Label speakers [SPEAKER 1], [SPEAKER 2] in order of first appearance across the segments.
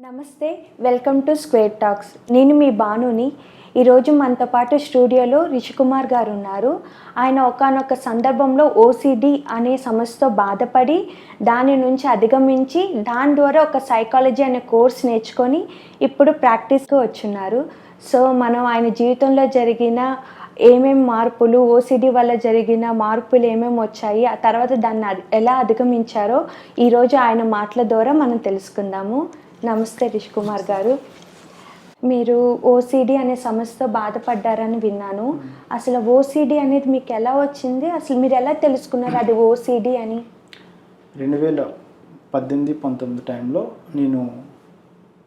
[SPEAKER 1] నమస్తే welcome to square talks. నేను మీ బానుని ఈరోజు మనతో పాటు స్టూడియోలో రిషికుమార్ గారు ఉన్నారు ఆయన ఒకానొక సందర్భంలో ఓసిడి అనే సమస్యతో బాధపడి దాని నుంచి అధిగమించి దాని ద్వారా ఒక సైకాలజీ అనే కోర్స్ నేర్చుకొని ఇప్పుడు ప్రాక్టీస్కి వచ్చున్నారు. సో మనం ఆయన జీవితంలో జరిగిన ఏమేం మార్పులు ఓసిడి వల్ల జరిగిన మార్పులు ఏమేమి వచ్చాయి ఆ తర్వాత దాన్ని అధి- ఎలా అధిగమించారో ఈరోజు ఆయన మాటల ద్వారా మనం తెలుసుకుందాము. నమస్తే రిష్ కుమార్ గారు. మీరు ఓసిడి అనే సమస్యతో బాధపడ్డారని విన్నాను. అసలు ఓసిడి అనేది మీకు ఎలా వచ్చింది? అసలు మీరు ఎలా తెలుసుకున్నారు అది ఓసిడి అని?
[SPEAKER 2] రెండు వేల పద్దెనిమిది పంతొమ్మిది టైంలో నేను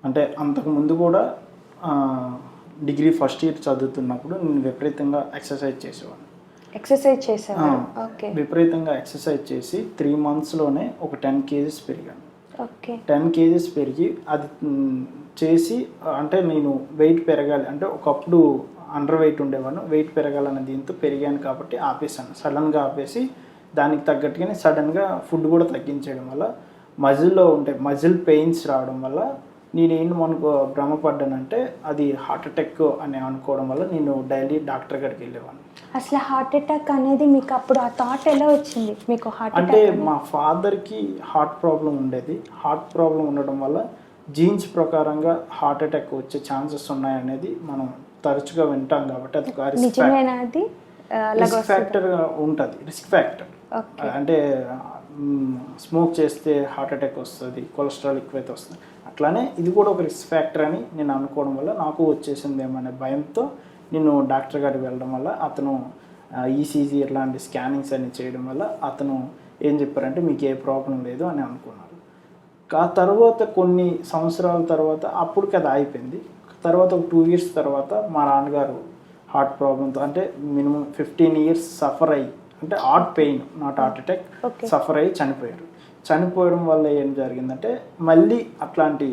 [SPEAKER 2] అంటే అంతకుముందు కూడా డిగ్రీ ఫస్ట్ ఇయర్ చదువుతున్నప్పుడు నేను విపరీతంగా ఎక్సర్సైజ్ చేసేవాడిని.
[SPEAKER 1] ఎక్సర్సైజ్. ఓకే.
[SPEAKER 2] విపరీతంగా ఎక్సర్సైజ్ చేసి త్రీ మంత్స్లోనే ఒక టెన్ కేజీస్ పెరిగాను. టెన్ కేజీస్ పెరిగి అది చేసి అంటే నేను వెయిట్ పెరగాలి. అంటే ఒకప్పుడు అండర్ వెయిట్ ఉండేవాను వెయిట్ పెరగాలన్న దీంతో పెరిగాను కాబట్టి ఆపేసాను సడన్గా ఆపేసి దానికి తగ్గట్టుగానే సడన్గా ఫుడ్ కూడా తగ్గించేయడం వల్ల మజిల్లో ఉండే మజిల్ పెయిన్స్ రావడం వల్ల నేనేంటి మనకు భ్రమపడ్డానంటే అది హార్ట్ అటాక్ అని అనుకోవడం వల్ల నేను డైలీ డాక్టర్ గారికి వెళ్ళేవాడిని.
[SPEAKER 1] అసలు హార్ట్ అటాక్ అనేది మీకు అప్పుడు ఆ థాట్ ఎలా వచ్చింది? మీకు హార్ట్
[SPEAKER 2] అంటే మా ఫాదర్కి హార్ట్ ప్రాబ్లం ఉండేది. హార్ట్ ప్రాబ్లం ఉండడం వల్ల జీన్స్ ప్రకారంగా హార్ట్ అటాక్ వచ్చే ఛాన్సెస్ ఉన్నాయనేది మనం తరచుగా వింటాం కాబట్టి అది ఒక రిస్క్
[SPEAKER 1] నిజమేనా అది? ఆ, అలాగ
[SPEAKER 2] రిస్క్
[SPEAKER 1] వస్తుందా?
[SPEAKER 2] ఫ్యాక్టర్ ఉంటుంది. రిస్క్ ఫ్యాక్టర్ అంటే స్మోక్ చేస్తే హార్ట్ అటాక్ వస్తుంది కొలెస్ట్రాల్ ఎక్కువైతే వస్తుంది. అట్లానే ఇది కూడా ఒక రిస్క్ ఫ్యాక్టర్ అని నేను అనుకోవడం వల్ల నాకు వచ్చేసింది ఏమనే భయంతో నేను డాక్టర్ గారికి వెళ్ళడం వల్ల అతను ఈసీజీ ఇట్లాంటి స్కానింగ్స్ అన్ని చేయడం వల్ల అతను ఏం చెప్పారంటే మీకు ఏ ప్రాబ్లం లేదు అని అనుకున్నారు. ఆ తర్వాత కొన్ని సంవత్సరాల తర్వాత అప్పటికి అది అయిపోయింది తర్వాత ఒక టూ ఇయర్స్ తర్వాత మా నాన్నగారు హార్ట్ ప్రాబ్లంతో అంటే మినిమం ఫిఫ్టీన్ ఇయర్స్ సఫర్ అయ్యి అంటే heart pain not heart attack. Suffer అయ్యి చనిపోయారు. చనిపోవడం వల్ల ఏం జరిగిందంటే మళ్ళీ అట్లాంటి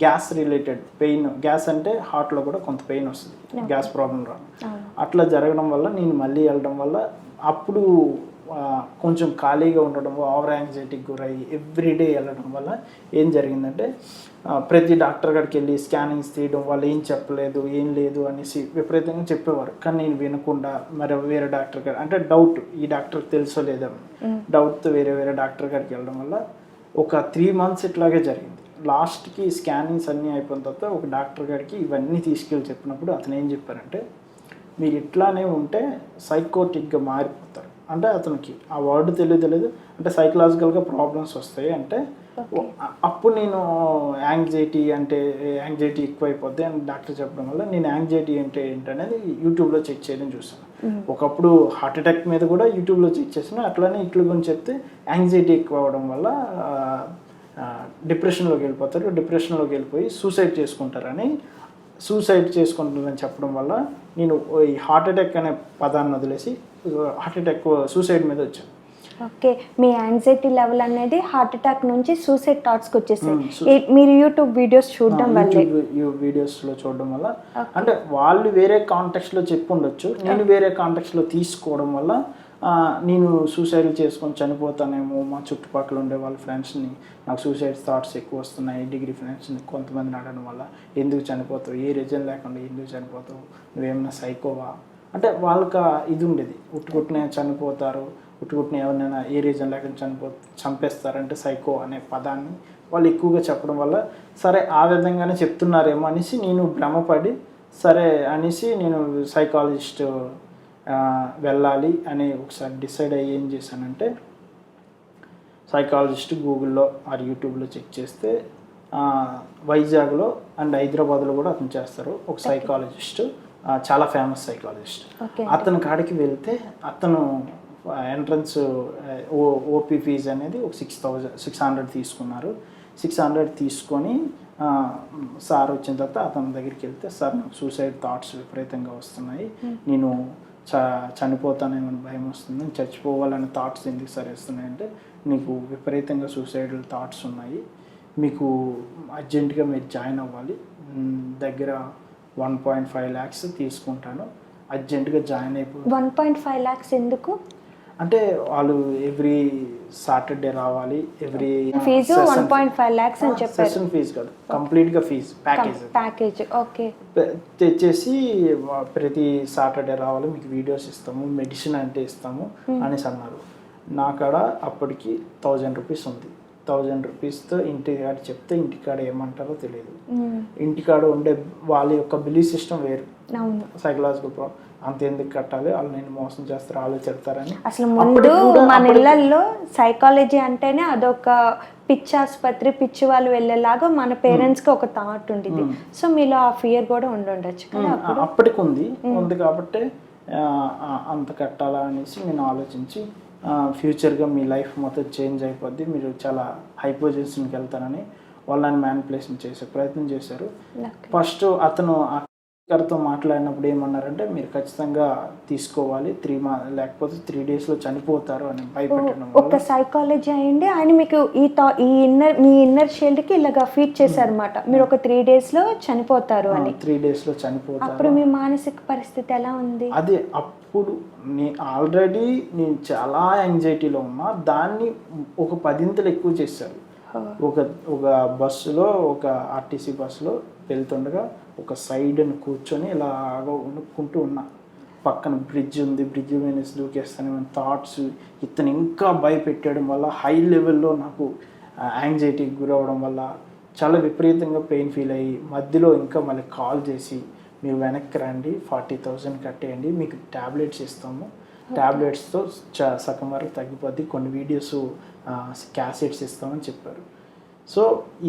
[SPEAKER 2] గ్యాస్ రిలేటెడ్ పెయిన్ గ్యాస్ అంటే హార్ట్లో కూడా కొంత పెయిన్ వస్తుంది గ్యాస్ ప్రాబ్లం
[SPEAKER 1] అవును.
[SPEAKER 2] అట్లా జరగడం వల్ల నేను మళ్ళీ వెళ్ళడం వల్ల అప్పుడు కొంచెం ఖాళీగా ఉండడం ఓవర్ యాంగ్జైటీకి గురై ఎవ్రీడే వెళ్ళడం వల్ల ఏం జరిగిందంటే ప్రతి డాక్టర్ గారికి వెళ్ళి స్కానింగ్స్ తీయడం వాళ్ళు ఏం చెప్పలేదు ఏం లేదు అనేసి విపరీతంగా చెప్పేవారు. కానీ నేను వినకుండా మరి వేరే డాక్టర్ గారు అంటే డౌట్ ఈ డాక్టర్కి తెలుసో లేదో డౌట్తో వేరే వేరే డాక్టర్ గారికి వెళ్ళడం వల్ల ఒక త్రీ మంత్స్ ఇట్లాగే జరిగింది. లాస్ట్కి స్కానింగ్స్ అన్నీ అయిపోయిన తర్వాత ఒక డాక్టర్ గారికి ఇవన్నీ తీసుకెళ్ళి చెప్పినప్పుడు అతను ఏం చెప్పారంటే మీరు ఇట్లానే ఉంటే సైకోటిక్గా మారిపోతారు. అంటే అతనికి ఆ వర్డ్ తెలియదు తెలియదు అంటే సైకలాజికల్గా ప్రాబ్లమ్స్ వస్తాయి అంటే అప్పుడు నేను యాంగ్జైటీ అంటే యాంగ్జైటీ ఎక్కువైపోద్ది అని డాక్టర్ చెప్పడం వల్ల నేను యాంగ్జైటీ అంటే ఏంటనేది యూట్యూబ్లో చెక్ చేయడం చూసాను ఒకప్పుడు హార్ట్ అటాక్ మీద కూడా యూట్యూబ్లో చెక్ చేసిన అట్లానే ఇట్ల గురించి చెప్తే యాంగ్జైటీ ఎక్కువ అవ్వడం వల్ల డిప్రెషన్లోకి వెళ్ళిపోతారు. డిప్రెషన్లోకి వెళ్ళిపోయి సూసైడ్ చేసుకుంటారని సూసైడ్ చేసుకుంటారని చెప్పడం వల్ల నేను ఈ హార్ట్ అటాక్ అనే పదాన్ని వదిలేసి హార్ట్ అటాక్ సూసైడ్ మీద వచ్చాను.
[SPEAKER 1] ఓకే. మీ యాంగ్జైటీ లెవెల్ అనేది హార్ట్ అటాక్ నుంచి సూసైడ్ థాట్స్కి వచ్చేసాయి మీరు యూట్యూబ్ వీడియోస్ చూడడం వల్లే.
[SPEAKER 2] వీడియోస్లో చూడడం వల్ల. అంటే వాళ్ళు వేరే కాంటెక్స్లో చెప్పి ఉండొచ్చు. నేను వేరే కాంటెక్స్లో తీసుకోవడం వల్ల నేను సూసైడ్ చేసుకొని చనిపోతానేమో మా చుట్టుపక్కల ఉండే వాళ్ళ ఫ్రెండ్స్ని నాకు సూసైడ్ థాట్స్ ఎక్కువ వస్తున్నాయి డిగ్రీ ఫ్రెండ్స్ని కొంతమందిని అడగడం వల్ల ఎందుకు చనిపోతావు? ఏ రీజన్ లేకుండా ఎందుకు చనిపోతావు? నువ్వేమన్నా సైకోవా అంటే వాళ్ళకి ఇది ఉండేది. ఉట్టుకుట్టునే చనిపోతారు ఉట్టుకుట్టునే ఎవరినైనా ఏ రీజన్ లేకుండా చనిపో చంపేస్తారంటే సైకో అనే పదాన్ని వాళ్ళు ఎక్కువగా చెప్పడం వల్ల సరే ఆ విధంగానే చెప్తున్నారేమో అనేసి నేను భ్రమపడి సరే అనేసి నేను సైకాలజిస్ట్ వెళ్ళాలి అని ఒకసారి డిసైడ్ అయ్యి ఏం చేశానంటే సైకాలజిస్ట్ గూగుల్లో ఆర్ యూట్యూబ్లో చెక్ చేస్తే వైజాగ్లో అండ్ హైదరాబాద్లో కూడా అతను చేస్తారు. ఒక సైకాలజిస్ట్ చాలా ఫేమస్ సైకాలజిస్ట్ అతని కాడికి వెళ్తే అతను ఎంట్రన్స్ ఓ ఓపీ ఫీజ్ అనేది ఒక సిక్స్ థౌజండ్ సిక్స్ హండ్రెడ్ తీసుకున్నారు. సిక్స్ హండ్రెడ్ తీసుకొని సార్ వచ్చిన తర్వాత అతని దగ్గరికి వెళ్తే సార్ నాకు సూసైడ్ థాట్స్ విపరీతంగా వస్తున్నాయి. నేను చ చనిపోతానేమని భయం వస్తుంది. చచ్చిపోవాలనే థాట్స్ ఎందుకు సార్ వస్తున్నాయి అంటే నీకు విపరీతంగా సూసైడల్ థాట్స్ ఉన్నాయి. మీకు అర్జెంటుగా మీరు జాయిన్ అవ్వాలి. దగ్గర వన్ పాయింట్ ఫైవ్ ల్యాక్స్ తీసుకుంటాను. అర్జెంటుగా జాయిన్ అయిపో
[SPEAKER 1] వన్ పాయింట్ ఫైవ్ ల్యాక్స్ ఎందుకు?
[SPEAKER 2] అంటే వాళ్ళు ఎవ్రీ సాటర్డే రావాలి every
[SPEAKER 1] fee one point five lakhs అని చెప్పారు.
[SPEAKER 2] సెషన్ ఫీజు కాదు కంప్లీట్గా ఫీజు ప్యాకేజ్
[SPEAKER 1] ప్యాకేజ్ ఓకే
[SPEAKER 2] తెచ్చేసి ప్రతి సాటర్డే రావాలి మీకు వీడియోస్ ఇస్తాము మెడిసిన్ అంటే ఇస్తాము అనేసి అన్నారు. నా కాడ అప్పటికి థౌజండ్ రూపీస్ ఉంది. థౌజండ్ రూపీస్తో ఇంటికాడ చెప్తే ఇంటికాడ ఏమంటారో తెలియదు ఇంటికాడ ఉండే వాళ్ళ యొక్క బిలీఫ్ సిస్టమ్ వేరు. సైకలాజికల్ ప్రాబ్లం అంత ఎందుకు కట్టాలి? వాళ్ళు నేను మోసం చేస్తారు వాళ్ళు చెప్తారని.
[SPEAKER 1] అసలు ముందు మన ఇళ్ళల్లో సైకాలజీ అంటేనే అదొక పిచ్చి ఆసుపత్రి పిచ్చి వాళ్ళు వెళ్ళేలాగా మన పేరెంట్స్కి ఒక థాట్ ఉండేది సో మీలో ఆ ఫియర్ కూడా ఉండుండొచ్చు
[SPEAKER 2] ఆ, అప్పటికి ఉంది. ఉంది కాబట్టి అంత కట్టాలా అనేసి నేను ఆలోచించి ఫ్యూచర్గా మీ లైఫ్ మొత్తం చేంజ్ అయిపోద్ది. మీరు చాలా హై పొజిషన్కి వెళ్తారని వాళ్ళని మ్యానిపులేషన్ చేసే ప్రయత్నం చేశారు. ఫస్ట్ అతను గారితో మాట్లాడినప్పుడు ఏమన్నారంటే మీరు ఖచ్చితంగా తీసుకోవాలి త్రీ మా లేకపోతే త్రీ డేస్లో చనిపోతారు అని భయపెట్టడం
[SPEAKER 1] ఒక సైకాలజీ అయ్యండి ఆయన మీకు ఈ థా ఈ ఇన్నర్ మీ ఇన్నర్ షీల్డ్కి ఇలాగా ఫీడ్ చేశారన్నమాట. మీరు ఒక త్రీ డేస్లో చనిపోతారు అని.
[SPEAKER 2] త్రీ డేస్లో చనిపోతారు.
[SPEAKER 1] అప్పుడు మీ మానసిక పరిస్థితి ఎలా ఉంది?
[SPEAKER 2] అదే అప్పుడు నే ఆల్రెడీ నేను చాలా యాంగ్జైటీలో ఉన్నా దాన్ని ఒక పదింతలు ఎక్కువ చేశారు. ఒక ఒక బస్సులో ఒక ఆర్టీసీ బస్సులో వెళ్తుండగా ఒక సైడ్ని కూర్చొని ఇలాగ ఉనుక్కుంటూ ఉన్నా. పక్కన బ్రిడ్జ్ ఉంది బ్రిడ్జ్ మీద నుంచి దూకేస్తాను థాట్స్ ఇతను ఇంకా భయపెట్టడం వల్ల హై లెవెల్లో నాకు యాంగ్జైటీకి గురవడం వల్ల చాలా విపరీతంగా పెయిన్ ఫీల్ అయ్యి మధ్యలో ఇంకా మళ్ళీ కాల్ చేసి మీరు వెనక్కి రండి ఫార్టీ థౌజండ్ కట్టేయండి మీకు ట్యాబ్లెట్స్ ఇస్తాము. ట్యాబ్లెట్స్తో చ సగం వరకు తగ్గిపోద్ది కొన్ని వీడియోస్ క్యాసెట్స్ ఇస్తామని చెప్పారు. సో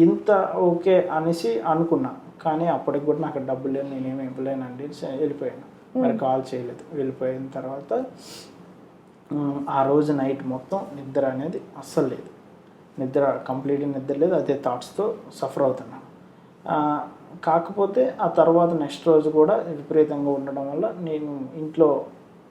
[SPEAKER 2] ఇంత ఓకే అనేసి అనుకున్నా. కానీ అప్పటికి కూడా నాకు డబ్బులు లేవు నేనేమి ఇవ్వలేనండి. వెళ్ళిపోయాను. మరి కాల్ చేయలేదు. వెళ్ళిపోయిన తర్వాత ఆ రోజు నైట్ మొత్తం నిద్ర అనేది అస్సలు లేదు. నిద్ర కంప్లీట్గా నిద్ర లేదు. అదే థాట్స్తో సఫర్ అవుతున్నాను కాకపోతే ఆ తర్వాత నెక్స్ట్ రోజు కూడా విపరీతంగా ఉండడం వల్ల నేను ఇంట్లో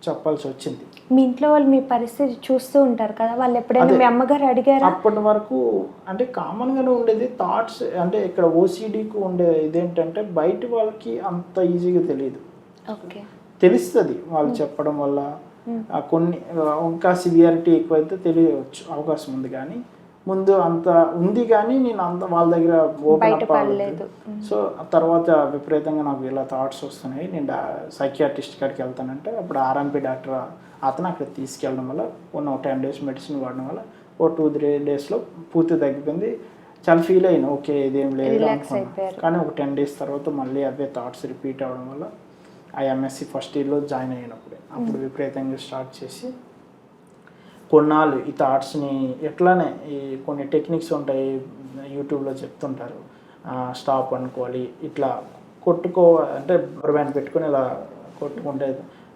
[SPEAKER 2] చెప్పాల్సి వచ్చింది.
[SPEAKER 1] మీ ఇంట్లో వాళ్ళు మీ పరిస్థితి చూస్తూ ఉంటారు కదా వాళ్ళు ఎప్పుడైనా. మీ అమ్మగారు అడిగారా?
[SPEAKER 2] అప్పటి వరకు అంటే కామన్గానే ఉండేది. థాట్స్ అంటే ఇక్కడ ఓసిడికి ఉండే ఇదేంటంటే బయట వాళ్ళకి అంత ఈజీగా తెలియదు.
[SPEAKER 1] ఓకే.
[SPEAKER 2] తెలుస్తుంది వాళ్ళు చెప్పడం వల్ల. కొన్ని ఇంకా సివియారిటీ ఎక్కువైతే తెలియవచ్చు అవకాశం ఉంది కానీ. ముందు అంత ఉంది కానీ నేను అంత వాళ్ళ దగ్గర ఓపెన్ అప్. సో తర్వాత విపరీతంగా నాకు ఇలా థాట్స్ వస్తున్నాయి. నేను సైకియాట్రిస్ట్ కాడికి వెళ్తానంటే అప్పుడు ఆర్ఎంపీ డాక్టర్ అతను అక్కడ తీసుకెళ్ళడం వల్ల ఉన్న టెన్ డేస్ మెడిసిన్ వాడడం వల్ల ఓ టూ త్రీ డేస్లో పూర్తి తగ్గిపోయింది. చాలా ఫీల్ అయినా ఓకే ఇదేం లేదు. కానీ ఒక టెన్ డేస్ తర్వాత మళ్ళీ అవే థాట్స్ రిపీట్ అవ్వడం వల్ల ఆ ఎంఎస్సి ఫస్ట్ ఇయర్లో జాయిన్ అయినప్పుడే అప్పుడు. విపరీతంగా స్టార్ట్ చేసి కొన్నాళ్ళు ఈ థాట్స్ని ఎట్లానే ఈ కొన్ని టెక్నిక్స్ ఉంటాయి యూట్యూబ్లో చెప్తుంటారు. స్టాప్ అనుకోవాలి ఇట్లా కొట్టుకో అంటే బ్యాండ్ పెట్టుకొని ఇలా కొట్టుకుంటే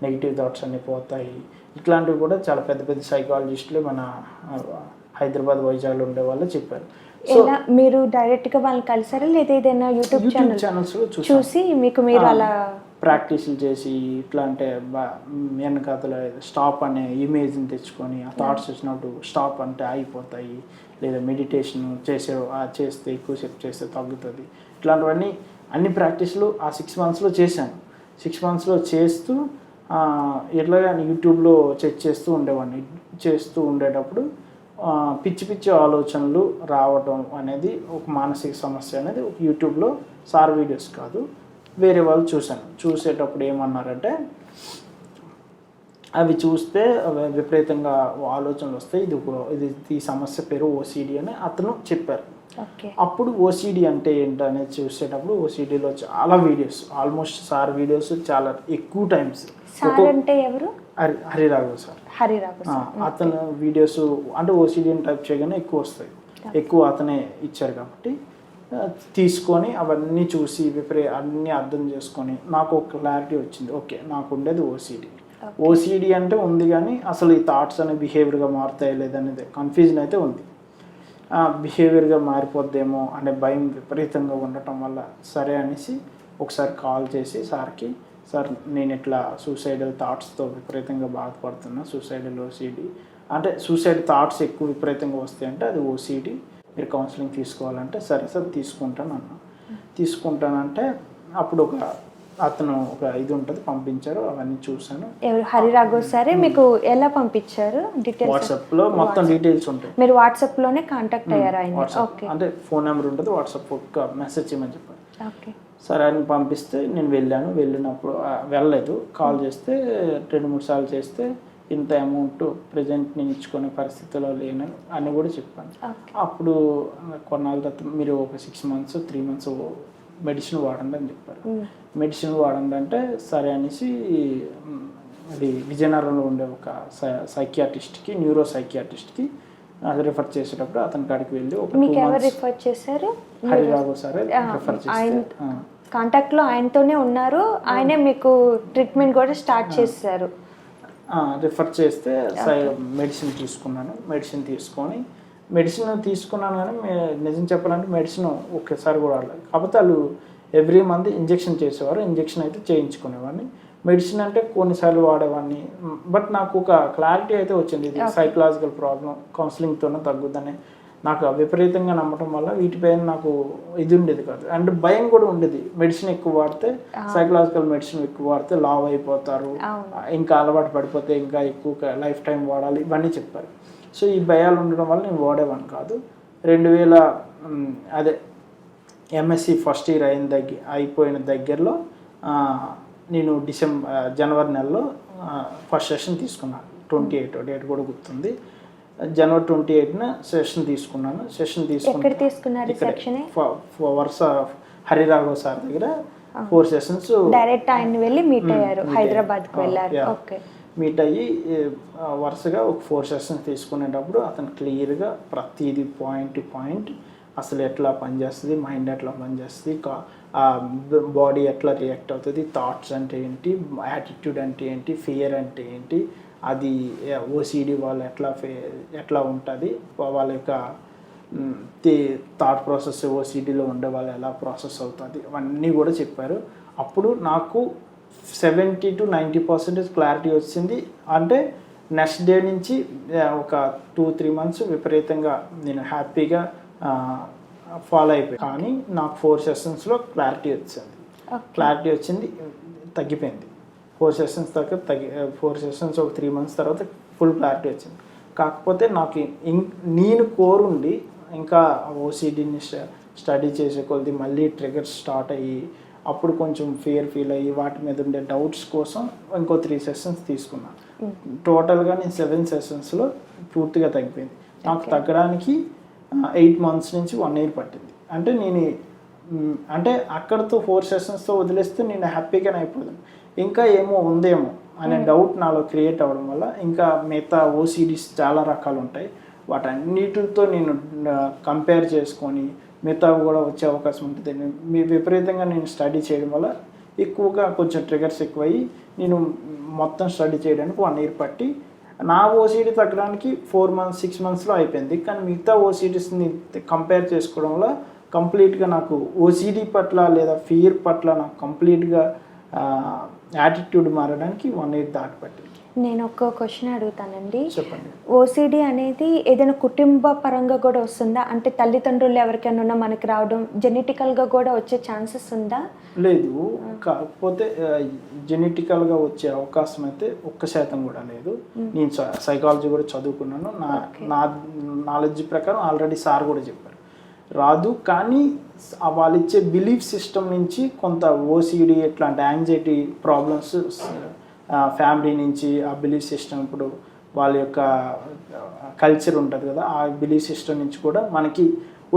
[SPEAKER 2] నెగిటివ్ థాట్స్ అన్నీ పోతాయి. ఇట్లాంటివి కూడా చాలా పెద్ద పెద్ద సైకాలజిస్టులు మన హైదరాబాద్ వైజాగ్లో ఉండే వాళ్ళు చెప్పారు.
[SPEAKER 1] ఎలా మీరు డైరెక్ట్గా వాళ్ళని కలిసారా లేదా ఏదైనా యూట్యూబ్
[SPEAKER 2] యూట్యూబ్
[SPEAKER 1] ఛానల్?
[SPEAKER 2] ఛానల్స్లో చూసి.
[SPEAKER 1] మీకు మీరు అలా
[SPEAKER 2] ప్రాక్టీసులు చేసి ఇట్లా అంటే వెనకాతల స్టాప్ అనే ఇమేజ్ని తెచ్చుకొని ఆ థాట్స్ వచ్చినప్పుడు స్టాప్ అంటే అయిపోతాయి లేదా మెడిటేషన్ చేసే చేస్తే ఎక్కువసేపు చేస్తే తగ్గుతుంది. ఇట్లాంటివన్నీ అన్ని ప్రాక్టీస్లు ఆ సిక్స్ మంత్స్లో చేశాను. సిక్స్ మంత్స్లో చేస్తూ ఎట్లాగా యూట్యూబ్లో చెక్ చేస్తూ ఉండేవాడిని. చేస్తూ ఉండేటప్పుడు పిచ్చి పిచ్చి ఆలోచనలు రావడం అనేది ఒక మానసిక సమస్య అనేది ఒక యూట్యూబ్లో సార్ వీడియోస్ కాదు. వేరే వాళ్ళు చూశాను. చూసేటప్పుడు ఏమన్నారంటే అవి చూస్తే విపరీతంగా ఆలోచనలు వస్తాయి. ఇది ఇది ఈ సమస్య పేరు ఓసిడి అని అతను చెప్పారు. అప్పుడు ఓసిడి అంటే ఏంటనేది చూసేటప్పుడు ఓసిడిలో చాలా వీడియోస్ ఆల్మోస్ట్ సార్ వీడియోస్ చాలా ఎక్కువ టైమ్స్.
[SPEAKER 1] అంటే ఎవరు?
[SPEAKER 2] హరి హరిరాఘవ్ సార్.
[SPEAKER 1] హరిరాఘు
[SPEAKER 2] ఆ,
[SPEAKER 1] సార్.
[SPEAKER 2] అతను వీడియోస్ అంటే ఓసిడిని టైప్ చేయగానే ఎక్కువ వస్తాయి. ఎక్కువ అతనే ఇచ్చారు కాబట్టి తీసుకొని అవన్నీ చూసి విపరీ అన్నీ అర్థం చేసుకొని నాకు ఒక క్లారిటీ వచ్చింది. ఓకే నాకు ఉండేది ఓసిడి ఓసిడి అంటే ఉంది కానీ అసలు ఈ థాట్స్ అనే బిహేవియర్గా మారుతాయి లేదనేది కన్ఫ్యూజన్ అయితే ఉంది. బిహేవియర్గా మారిపోద్దేమో అనే భయం విపరీతంగా ఉండటం వల్ల సరే అనేసి ఒకసారి కాల్ చేసి సార్కి సార్ నేను ఇట్లా సూసైడల్ థాట్స్తో విపరీతంగా బాధపడుతున్నా సూసైడల్ ఓసిడి అంటే సూసైడ్ థాట్స్ ఎక్కువ విపరీతంగా వస్తాయి అంటే అది ఓసిడి మీరు కౌన్సిలింగ్ తీసుకోవాలంటే సరే సార్ తీసుకుంటాను అన్నా. తీసుకుంటానంటే అప్పుడు ఒక అతను ఒక ఇది ఉంటుంది పంపించారు అవన్నీ చూశాను.
[SPEAKER 1] ఎవరు? హరిరాఘవ్ సరే మీకు ఎలా పంపించారు? డీటెయిల్స్
[SPEAKER 2] వాట్సాప్లో మొత్తం డీటెయిల్స్ ఉంటాయి.
[SPEAKER 1] మీరు వాట్సాప్లోనే కాంటాక్ట్ అయ్యారు ఆయన.
[SPEAKER 2] వాట్సాప్.
[SPEAKER 1] ఓకే.
[SPEAKER 2] అంటే ఫోన్ నెంబర్ ఉంటుంది వాట్సాప్ ఒక మెసేజ్ చేయమని చెప్పారు.
[SPEAKER 1] ఓకే.
[SPEAKER 2] సరే అని పంపిస్తే నేను వెళ్ళాను. వెళ్ళినప్పుడు వెళ్ళలేదు. కాల్ చేస్తే రెండు మూడు సార్లు చేస్తే ఇంత అమౌంట్ ప్రజెంట్ నేను ఇచ్చుకునే పరిస్థితిలో లేను అని కూడా చెప్పాను. అప్పుడు కొన్నాళ్ళ తర్వాత మీరు ఒక six months three months medicine వాడండి అని చెప్పారు. మెడిసిన్ వాడండి అంటే సరే అనేసి అది విజయనగరంలో ఉండే ఒక సైకియాటిస్ట్కి న్యూరో సైకియాటిస్ట్కి రిఫర్ చేసేటప్పుడు అతని కాడికి వెళ్ళి ఒక
[SPEAKER 1] రిఫర్ చేశారు?
[SPEAKER 2] హరిరాఘవ్ సరే రిఫర్
[SPEAKER 1] ఆయన
[SPEAKER 2] చేస్తే ఆ.
[SPEAKER 1] కాంటాక్ట్లో ఆయనతోనే ఉన్నారు. ఆయనే మీకు ట్రీట్మెంట్ కూడా స్టార్ట్ చేశారు.
[SPEAKER 2] రిఫర్ చేస్తే మెడిసిన్ తీసుకున్నాను. మెడిసిన్ తీసుకొని మెడిసిన్ తీసుకున్నాను కానీ నిజం చెప్పాలంటే మెడిసిన్ ఒకేసారి కూడా వాడలేదు కాకపోతే వాళ్ళు ఎవ్రీ మంత్ ఇంజెక్షన్ చేసేవారు. ఇంజెక్షన్ అయితే చేయించుకునేవాడిని. మెడిసిన్ అంటే కొన్నిసార్లు వాడేవాడిని. బట్ నాకు ఒక క్లారిటీ అయితే వచ్చింది. ఇది సైకలాజికల్ ప్రాబ్లం కౌన్సిలింగ్తోనే తగ్గుద్దని. నాకు విపరీతంగా నమ్మటం వల్ల వీటిపైన నాకు ఇది ఉండేది కాదు. అండ్ భయం కూడా ఉండేది. మెడిసిన్ ఎక్కువ వాడితే సైకలాజికల్ మెడిసిన్ ఎక్కువ వాడితే లావ్ అయిపోతారు. ఇంకా అలవాటు పడిపోతే ఇంకా ఎక్కువ లైఫ్ టైం వాడాలి ఇవన్నీ చెప్పారు. సో ఈ భయాలు ఉండడం వల్ల నేను వాడేవాడిని కాదు. రెండు వేల అదే ఎంఎస్సి ఫస్ట్ ఇయర్ అయిన దగ్గర అయిపోయిన దగ్గరలో నేను డిసెంబర్ జనవరి నెలలో ఫస్ట్ సెషన్ తీసుకున్నాను. ట్వంటీ ఎయిట్ డేట్ కూడా గుర్తుంది. జనవరి ట్వంటీ ఎయిట్న సెషన్ తీసుకున్నాను. సెషన్
[SPEAKER 1] ఎక్కడ
[SPEAKER 2] తీసుకున్న
[SPEAKER 1] తీసుకున్నారు
[SPEAKER 2] ఇక్కడే
[SPEAKER 1] సెక్షన్?
[SPEAKER 2] ఫ- ఫ- వరుస హరిరాఘవ్ సార్ దగ్గర ఫోర్ సెషన్స్.
[SPEAKER 1] డైరెక్ట్ ఆయన వెళ్ళి మీట్ అయ్యారు
[SPEAKER 2] meet
[SPEAKER 1] హైదరాబాద్కు
[SPEAKER 2] అయ్యారు.
[SPEAKER 1] వెళ్ళారు.
[SPEAKER 2] Yeah.
[SPEAKER 1] ఓకే.
[SPEAKER 2] మీట్ అయ్యి వరుసగా ఒక ఫోర్ సెషన్స్ తీసుకునేటప్పుడు అతను క్లియర్గా ప్రతిదీ పాయింట్ పాయింట్ అసలు ఎట్లా పనిచేస్తుంది మైండ్ ఎట్లా పనిచేస్తుంది బాడీ ఎట్లా రియాక్ట్ అవుతుంది థాట్స్ అంటే ఏంటి యాటిట్యూడ్ అంటే ఏంటి ఫియర్ అంటే ఏంటి అది ఓసిడి వాళ్ళు ఎట్లా ఫే ఎట్లా ఉంటుంది? వాళ్ళ యొక్క థాట్ ప్రాసెస్ ఓసిడిలో ఉండే వాళ్ళు ఎలా ప్రాసెస్ అవుతుంది? అవన్నీ కూడా చెప్పారు. అప్పుడు నాకు seventy to ninety percentage clarity వచ్చింది. అంటే నెక్స్ట్ డే నుంచి ఒక టూ త్రీ మంత్స్ విపరీతంగా నేను హ్యాపీగా ఫాలో అయిపోయాను. కానీ నాకు ఫోర్ సెషన్స్లో క్లారిటీ వచ్చింది క్లారిటీ వచ్చింది తగ్గిపోయింది. ఫోర్ సెషన్స్ దాకా తగ్గి ఫోర్ సెషన్స్ ఒక త్రీ మంత్స్ తర్వాత ఫుల్ క్లారిటీ వచ్చింది. కాకపోతే నాకు ఇం- నేను కోరుండి ఇంకా ఓసిడిని స్టడీ చేసే కొద్ది మళ్ళీ ట్రిగర్స్ స్టార్ట్ అయ్యి అప్పుడు కొంచెం ఫియర్ ఫీల్ అయ్యి వాటి మీద ఉండే డౌట్స్ కోసం ఇంకో త్రీ సెషన్స్ తీసుకున్నాను టోటల్గా నేను సెవెన్ సెషన్స్లో పూర్తిగా తగ్గిపోయింది. నాకు. తగ్గడానికి ఎయిట్ మంత్స్ నుంచి వన్ ఇయర్ పట్టింది. అంటే నేను అంటే అక్కడతో ఫోర్ సెషన్స్తో వదిలేస్తే నేను హ్యాపీగానే అయిపోతాను ఇంకా ఏమో ఉందేమో అనే డౌట్ నాలో క్రియేట్ అవ్వడం వల్ల ఇంకా మిగతా ఓసిడీస్ చాలా రకాలు ఉంటాయి. వాటన్నిటితో నేను కంపేర్ చేసుకొని మిగతావి కూడా వచ్చే అవకాశం ఉంటుంది. మీ విపరీతంగా నేను స్టడీ చేయడం వల్ల ఎక్కువగా కొంచెం ట్రిగర్స్ ఎక్కువయ్యి నేను మొత్తం స్టడీ చేయడానికి వన్ ఇయర్ పట్టి నా ఓసీడీ తగ్గడానికి ఫోర్ మంత్స్ సిక్స్ మంత్స్లో అయిపోయింది. కానీ మిగతా ఓసీడీస్ని కంపేర్ చేసుకోవడం వల్ల కంప్లీట్గా నాకు ఓసీడీ పట్ల లేదా ఫియర్ పట్ల నాకు కంప్లీట్గా యాటిట్యూడ్ మారడానికి వన్ ఇయర్ దాటి పట్టింది
[SPEAKER 1] నేను ఒక్క క్వశ్చన్ అడుగుతానండి.
[SPEAKER 2] చెప్పండి.
[SPEAKER 1] ఓసిడి అనేది ఏదైనా కుటుంబ పరంగా కూడా వస్తుందా? అంటే తల్లిదండ్రులు ఎవరికైనా ఉన్నా మనకి రావడం జెనెటికల్గా కూడా వచ్చే ఛాన్సెస్ ఉందా?
[SPEAKER 2] లేదు. కాకపోతే జెనెటికల్గా వచ్చే అవకాశం అయితే ఒక్క శాతం కూడా లేదు. నేను సైకాలజీ కూడా చదువుకున్నాను. నా. నా నాలెడ్జ్ ప్రకారం ఆల్రెడీ సార్ కూడా చెప్పారు. రాదు కానీ వాళ్ళు ఇచ్చే బిలీఫ్ సిస్టమ్ నుంచి కొంత ఓసిడి ఇట్లాంటి యాంగ్జైటీ ప్రాబ్లమ్స్ ఫ్యామిలీ నుంచి ఆ బిలీఫ్ సిస్టమ్ ఇప్పుడు వాళ్ళ యొక్క కల్చర్ ఉంటుంది కదా ఆ బిలీఫ్ సిస్టమ్ నుంచి కూడా మనకి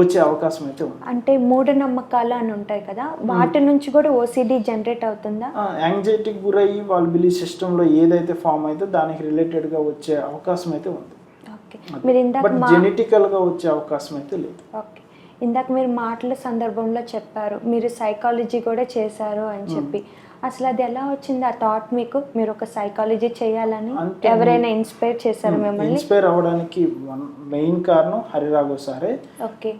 [SPEAKER 2] వచ్చే అవకాశం అయితే ఉంది.
[SPEAKER 1] అంటే మూఢనమ్మకాలు అని ఉంటాయి కదా వాటి నుంచి కూడా ఓసిడి జనరేట్ అవుతుందా?
[SPEAKER 2] యాంగ్జైటీకి గురయ్యి వాళ్ళ బిలీఫ్ సిస్టంలో ఏదైతే ఫామ్ అయితే దానికి రిలేటెడ్గా వచ్చే అవకాశం అయితే ఉంది.
[SPEAKER 1] ఓకే. మీరు ఇందాక
[SPEAKER 2] జెనెటికల్గా వచ్చే అవకాశం అయితే లేదు.
[SPEAKER 1] ఓకే. ఇందాక మీరు మాటల సందర్భంలో చెప్పారు మీరు సైకాలజీ కూడా చేశారు అని చెప్పి. అసలు అది ఎలా వచ్చింది? ఆ థాట్ మీకు? మీరు ఒక సైకాలజీ చేయాలని ఎవరైనా ఇన్స్పైర్ చేశారు మిమ్మల్ని?
[SPEAKER 2] ఇన్స్పైర్ అవ్వడానికి మెయిన్ కారణం హరిరాఘవ్ సారే.
[SPEAKER 1] ఓకే.